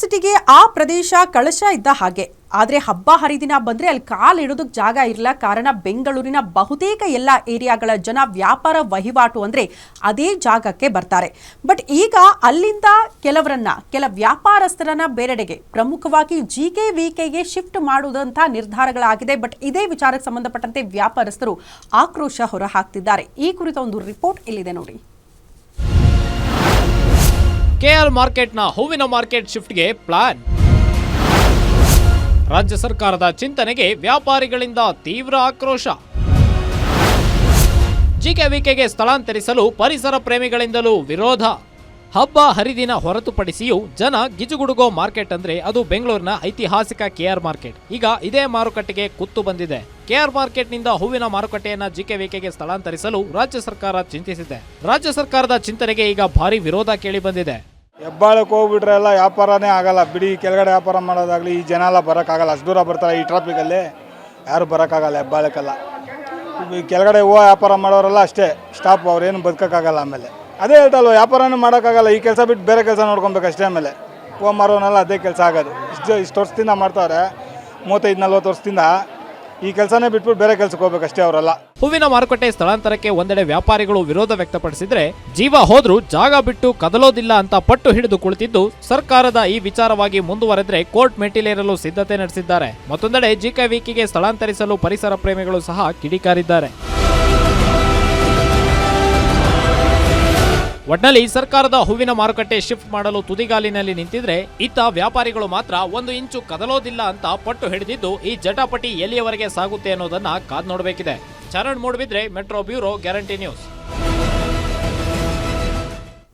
ಸಿಟಿಗೆ ಆ ಪ್ರದೇಶ ಕಳಶ ಇದ್ದ ಹಾಗೆ. ಆದರೆ ಹಬ್ಬ ಹರಿದಿನ ಬಂದ್ರೆ ಅಲ್ಲಿ ಕಾಲು ಇಡೋದಕ್ಕೆ ಜಾಗ ಇರಲ್ಲ ಕಾರಣ ಬೆಂಗಳೂರಿನ ಬಹುತೇಕ ಎಲ್ಲ ಏರಿಯಾಗಳ ಜನ ವ್ಯಾಪಾರ ವಹಿವಾಟು ಅಂದ್ರೆ ಅದೇ ಜಾಗಕ್ಕೆ ಬರ್ತಾರೆ. ಬಟ್ ಈಗ ಅಲ್ಲಿಂದ ಕೆಲವರನ್ನ, ಕೆಲ ವ್ಯಾಪಾರಸ್ಥರನ್ನ ಬೇರೆಡೆಗೆ ಪ್ರಮುಖವಾಗಿ ಜಿ ಕೆ ವಿ ಕೆಗೆ ಶಿಫ್ಟ್ ಮಾಡುವುದಂತ ನಿರ್ಧಾರಗಳಾಗಿದೆ. ಬಟ್ ಇದೇ ವಿಚಾರಕ್ಕೆ ಸಂಬಂಧಪಟ್ಟಂತೆ ವ್ಯಾಪಾರಸ್ಥರು ಆಕ್ರೋಶ ಹೊರಹಾಕ್ತಿದ್ದಾರೆ. ಈ ಕುರಿತ ಒಂದು ರಿಪೋರ್ಟ್ ಇಲ್ಲಿದೆ ನೋಡಿ. ಕೆಆರ್ ಮಾರ್ಕೆಟ್ನ ಹೂವಿನ ಮಾರ್ಕೆಟ್ ಶಿಫ್ಟ್ಗೆ ಪ್ಲಾನ್. ರಾಜ್ಯ ಸರ್ಕಾರದ ಚಿಂತನೆಗೆ ವ್ಯಾಪಾರಿಗಳಿಂದ ತೀವ್ರ ಆಕ್ರೋಶ. ಜಿಕೆವಿಕೆಗೆ ಸ್ಥಳಾಂತರಿಸಲು ಪರಿಸರ ಪ್ರೇಮಿಗಳಿಂದಲೂ ವಿರೋಧ. ಹಬ್ಬ ಹರಿದಿನ ಹೊರತುಪಡಿಸಿಯೂ ಜನ ಗಿಜುಗುಡುಗೋ ಮಾರ್ಕೆಟ್ ಅಂದ್ರೆ ಅದು ಬೆಂಗಳೂರಿನ ಐತಿಹಾಸಿಕ ಕೆಆರ್ ಮಾರ್ಕೆಟ್. ಈಗ ಇದೇ ಮಾರುಕಟ್ಟೆಗೆ ಕುತ್ತು ಬಂದಿದೆ. ಕೆಆರ್ ಮಾರ್ಕೆಟ್ನಿಂದ ಹೂವಿನ ಮಾರುಕಟ್ಟೆಯನ್ನ ಜಿಕೆವಿಕೆಗೆ ಸ್ಥಳಾಂತರಿಸಲು ರಾಜ್ಯ ಸರ್ಕಾರ ಚಿಂತಿಸಿದೆ. ರಾಜ್ಯ ಸರ್ಕಾರದ ಚಿಂತನೆಗೆ ಈಗ ಭಾರಿ ವಿರೋಧ ಕೇಳಿ ಬಂದಿದೆ. ಹೆಬ್ಬಾಳಕ್ಕೆ ಹೋಗ್ಬಿಟ್ರೆ ಎಲ್ಲ ವ್ಯಾಪಾರನೇ ಆಗಲ್ಲ. ಬಿಡಿ, ಕೆಳಗಡೆ ವ್ಯಾಪಾರ ಮಾಡೋದಾಗಲಿ ಈ ಜನ ಎಲ್ಲ ಬರೋಕ್ಕಾಗಲ್ಲ. ಅಷ್ಟು ದೂರ ಬರ್ತಾರೆ ಈ ಟ್ರಾಫಿಕಲ್ಲಿ ಯಾರು ಬರೋಕ್ಕಾಗಲ್ಲ ಹೆಬ್ಬಾಳಕ್ಕೆಲ್ಲ. ಕೆಳಗಡೆ ಹೂವು ವ್ಯಾಪಾರ ಮಾಡೋರೆಲ್ಲ ಅಷ್ಟೇ. ಸ್ಟಾಪ್ ಅವ್ರೇನು ಬದುಕೋಕ್ಕಾಗಲ್ಲ ಆಮೇಲೆ. ಅದೇ ಹೇಳ್ತಲ್ವ, ವ್ಯಾಪಾರನೂ ಮಾಡೋಕ್ಕಾಗಲ್ಲ. ಈ ಕೆಲಸ ಬಿಟ್ಟು ಬೇರೆ ಕೆಲಸ ನೋಡ್ಕೊಬೇಕು ಅಷ್ಟೇ ಆಮೇಲೆ. ಹೂವು ಮಾರೋನೆಲ್ಲ ಅದೇ ಕೆಲಸ ಆಗೋದು. ಇಷ್ಟು ಇಷ್ಟು ವರ್ಷದಿಂದ ಮಾಡ್ತಾವ್ರೆ. ಮೂವತ್ತೈದು, ನಲ್ವತ್ತು ವರ್ಷದಿಂದ ಈ ಕೆಲಸನೇ ಬಿಟ್ಬಿಟ್ಟು ಬೇರೆ ಕೆಲಸಕ್ಕೆ ಹೋಗ್ಬೇಕು ಅಷ್ಟೇ ಅವರೆಲ್ಲ. ಹೂವಿನ ಮಾರುಕಟ್ಟೆ ಸ್ಥಳಾಂತರಕ್ಕೆ ಒಂದೆಡೆ ವ್ಯಾಪಾರಿಗಳು ವಿರೋಧ ವ್ಯಕ್ತಪಡಿಸಿದ್ರೆ ಜೀವ ಹೋದ್ರೂ ಜಾಗ ಬಿಟ್ಟು ಕದಲೋದಿಲ್ಲ ಅಂತ ಪಟ್ಟು ಹಿಡಿದು ಕುಳಿತಿದ್ದು ಸರ್ಕಾರದ ಈ ವಿಚಾರವಾಗಿ ಮುಂದುವರೆದ್ರೆ ಕೋರ್ಟ್ ಮೆಟ್ಟಿಲೇರಲು ಸಿದ್ಧತೆ ನಡೆಸಿದ್ದಾರೆ. ಮತ್ತೊಂದೆಡೆ ಜಿಕೆವಿಕಿಗೆ ಸ್ಥಳಾಂತರಿಸಲು ಪರಿಸರ ಪ್ರೇಮಿಗಳು ಸಹ ಕಿಡಿಕಾರಿದ್ದಾರೆ. ಒಟ್ನಲ್ಲಿ ಸರ್ಕಾರದ ಹೂವಿನ ಮಾರುಕಟ್ಟೆ ಶಿಫ್ಟ್ ಮಾಡಲು ತುದಿಗಾಲಿನಲ್ಲಿ ನಿಂತಿದ್ರೆ ಇತ್ತ ವ್ಯಾಪಾರಿಗಳು ಮಾತ್ರ ಒಂದು ಇಂಚು ಕದಲೋದಿಲ್ಲ ಅಂತ ಪಟ್ಟು ಹಿಡಿದಿದ್ದು ಈ ಜಟಾಪಟಿ ಎಲ್ಲಿಯವರೆಗೆ ಸಾಗುತ್ತೆ ಅನ್ನೋದನ್ನ ಕಾದ್ ನೋಡಬೇಕಿದೆ. Charan Moodbidri metro bureau guarantee news